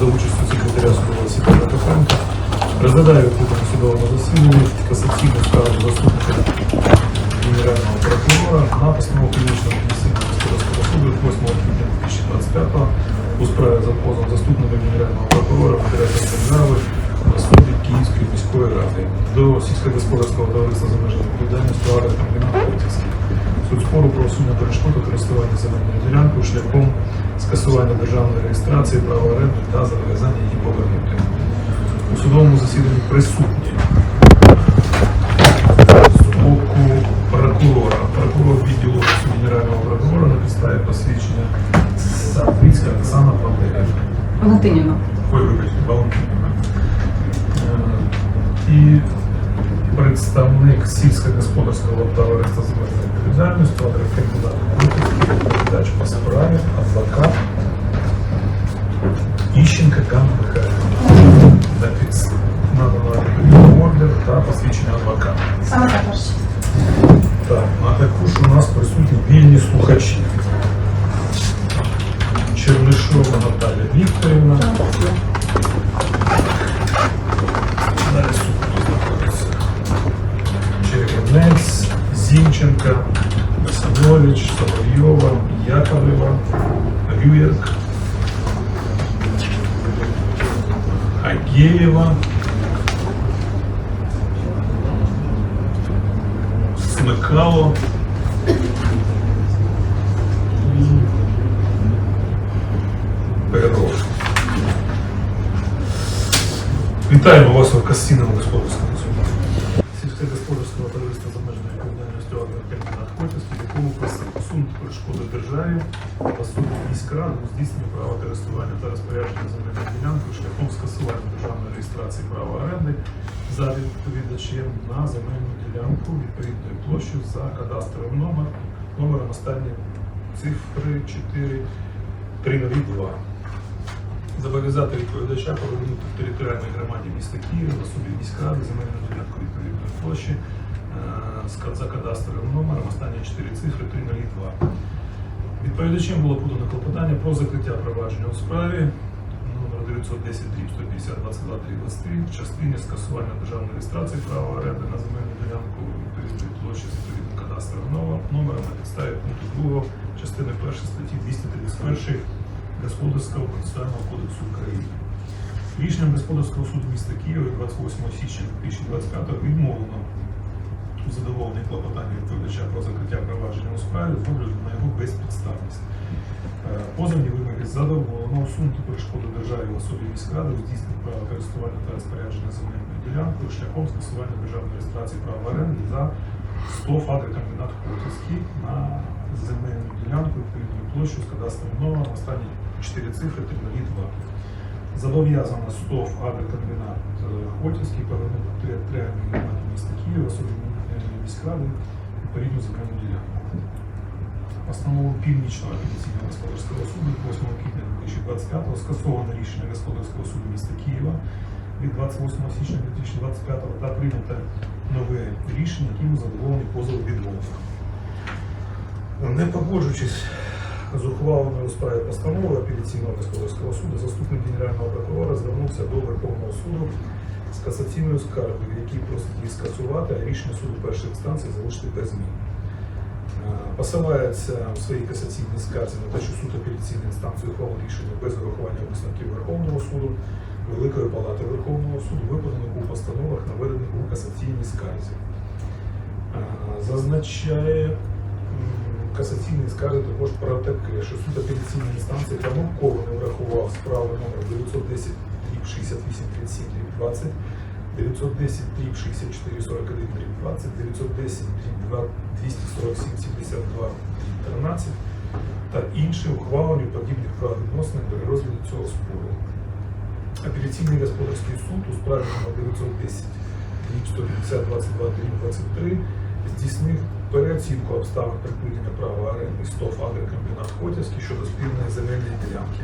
за участю секретаря судового Сіпана Петренка розглядає у відкритому судовому засіданні касаційну справу заступника генерального прокурора на постанову Північного комісійного господарського суду від 8 квітня 2025 у справі за позовом заступника генерального прокурора Федерації держави на Київської міської ради до сільськогосподарського товариства за межами відповідальності агрокомбінату Хотівський. Суд спору про усунення перешкоди користування земельною ділянкою шляхом скасування державної реєстрації права оренди та зобов'язання її повернути. У судовому засіданні присутні з боку прокурора, прокурор відділу Офісу генерального прокурора на підставі посвідчення Савицька Оксана Валеріївна. Валентинівна. Ой, вибачте, Валентинівна. І представник сільськогосподарського товариства земельної відповідальності, кандидат передач по справі, адвокат Агеєва, Смикало. і Переров. Вітаємо вас у Кастійному господарському У здійсненні користування та розпорядження земельною ділянкою шляхом скасування державної реєстрації права оренди за відповідачем на земельну ділянку відповідною площею за кадастровим номер, номером останні цифри 4 302. Зобов'язати відповідача повернути в територіальній громаді міста Києва на собі міськради земельну ділянку відповідної площі е, за кадастровим номером останні 4 цифри 302. Відповідачем було подано клопотання про закриття провадження у справі номер 910 дріб 150 22 дріб 23 в частині скасування державної реєстрації права оренди на земельну ділянку відповідної площі з відповідним кадастровим номером, номером на підставі пункту 2 частини 1 статті 231 Господарського процесуального кодексу України. Рішенням Господарського суду міста Києва 28 січня 2025 відмовлено у задоволенні клопотання відповідача про закриття провадження у справі з огляду на його безпідставність. Е, Позовні вимоги задоволено усунути перешкоду державі в особі міськради у здійсненні права користування та розпорядження земельною ділянкою шляхом скасування державної реєстрації права оренди за 100 агрокомбінат Хотівський на земельну ділянку відповідною площею з кадастровим номером останні 4 цифри 302. Зобов'язано 100 агрокомбінат е, Хотівський повернути територіальній громаді міста Києва, особі міськради відповідну земельну ділянку. Постанову Північного апеляційного господарського суду 8 квітня 2025 скасовано рішення господарського суду міста Києва від 28 січня 2025 та прийнято нове рішення, яким задоволені позов відмови. Не погоджуючись з ухваленою у справі постанови апеляційного господарського суду, заступник генерального прокурора звернувся до Верховного суду з касаційною скаргою, в якій просить скасувати, а рішення суду першої інстанції залишити без змін. Е, Посилається в своїй касаційній скарзі на те, що суд апеляційної інстанції ухвалив рішення без врахування висновків Верховного суду, Великої Палати Верховного суду, викладених у постановах, наведених у касаційній скарзі. Е, Зазначає м, касаційний скарги також про таке, що суд апеляційної інстанції помилково не врахував справи номер 910 68 37 20, 910 64 41 20, 910 247 72 13 та інші ухвалені подібних правовідносин при розгляді цього спору. Апеляційний господарський суд у справі номер 910 150 22 23 здійснив переоцінку обставин припинення права оренди СТОВ агрокомбінат Хотівський щодо спільної земельної ділянки.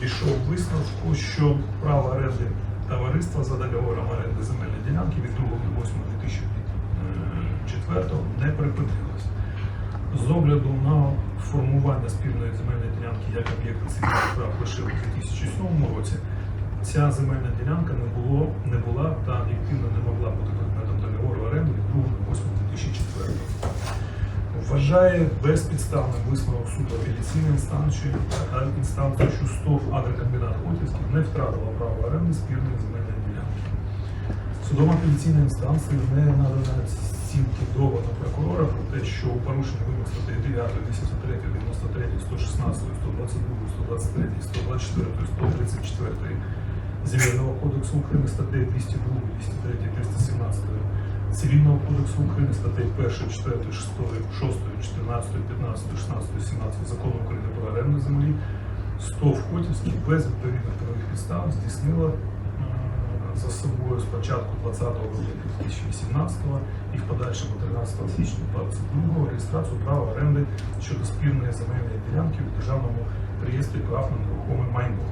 Пішов висновку, що право оренди товариства за договором оренди земельної ділянки від 2.08.2004 не припинилось. З огляду на формування спільної земельної ділянки як об'єкта цивільних прав лише у 2007 році, ця земельна ділянка не, було, не була та об'єктивно не могла бути предметом договору оренди від 2.08.2004. Вважає безпідставним висновок суду апеляційної інстанції та інстанції, що СТОВ агрокомбінат Хотівський не втратила право оренди спільної земельної ділянки. Судом апеляційної інстанції не надана оцінки доводу прокурора про те, що у порушенні вимог статей 9, 83, 93, 116, 122, 123, 124, 134 Земельного кодексу України статей 202, 203, 317 Цивільного кодексу України статей 1, 4, 6, 6, 14, 15, 16, 17 Закону України про оренду землі, СТОВ Хотівський без відповідних правових підстав здійснила е, за собою спочатку 20 грудня 2018 і в подальшому 13 січня 2022 реєстрацію права оренди щодо спільної земельної ділянки у державному реєстрі прав на нерухоме майно.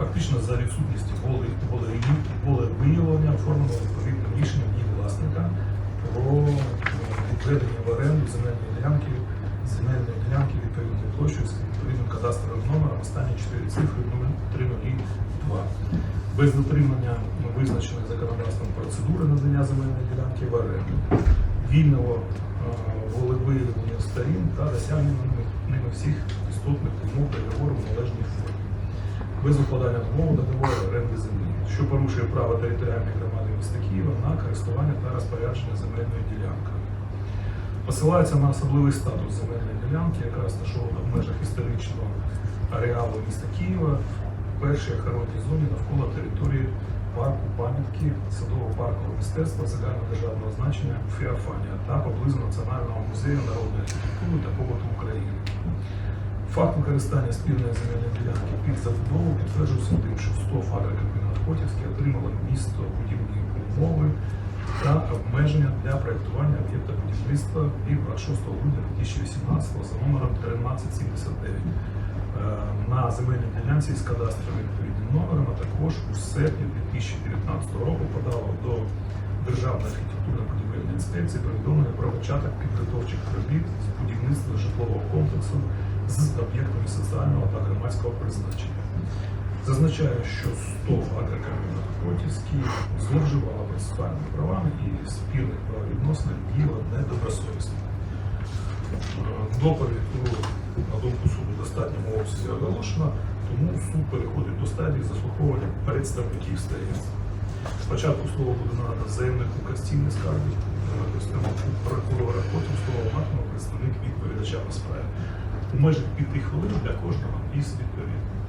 Фактично за відсутністю воли, воли, воли виявлення оформлено відповідним рішенням її власника про е, відведення в оренду земельної ділянки, земельної ділянки відповідною площею з відповідним кадастровим номером останні 4 цифри 0302. Без дотримання визначеної законодавством процедури надання земельної ділянки в оренду, вільного е, волевиявлення сторін та досягнення ними всіх істотних умов без укладання умови договору оренди землі, що порушує право територіальної громади міста Києва на користування та розпорядження земельною ділянкою. Посилається на особливий статус земельної ділянки, яка розташована в межах історичного ареалу міста Києва в першій охоронній зоні навколо території парку пам'ятки садово-паркового мистецтва загальнодержавного значення Феофанія та поблизу Національного музею народної архітектури та побуту України. Факт використання спільної земельної ділянки під забудову підтверджується тим, що СТОВ агрокомбінат Хотівський отримало місто будівні умови та обмеження для проєктування об'єкта будівництва від 26 грудня 2018 за номером 1379 е, на земельній ділянці з кадастровим відповідним номером, а також у серпні 2019 року подало до Державної архітектурно-будівельної інспекції повідомлення про початок підготовчих робіт з будівництва житлового комплексу з об'єктами соціального та громадського призначення. Зазначаю, що СТОВ агрокомбінат Хотівський зловживала процесуальними правами і спільних правовідносинах діяла недобросовісно. Е, Доповідь на думку суду достатньому обсязі оголошена, тому суд переходить до стадії заслуховування представників сторін. Спочатку слово буде надано заявнику кастійної скарги, е, представнику прокурора, потім слово матиме представник відповідача по справі. У межах п'яти хвилин для кожного із відповідних.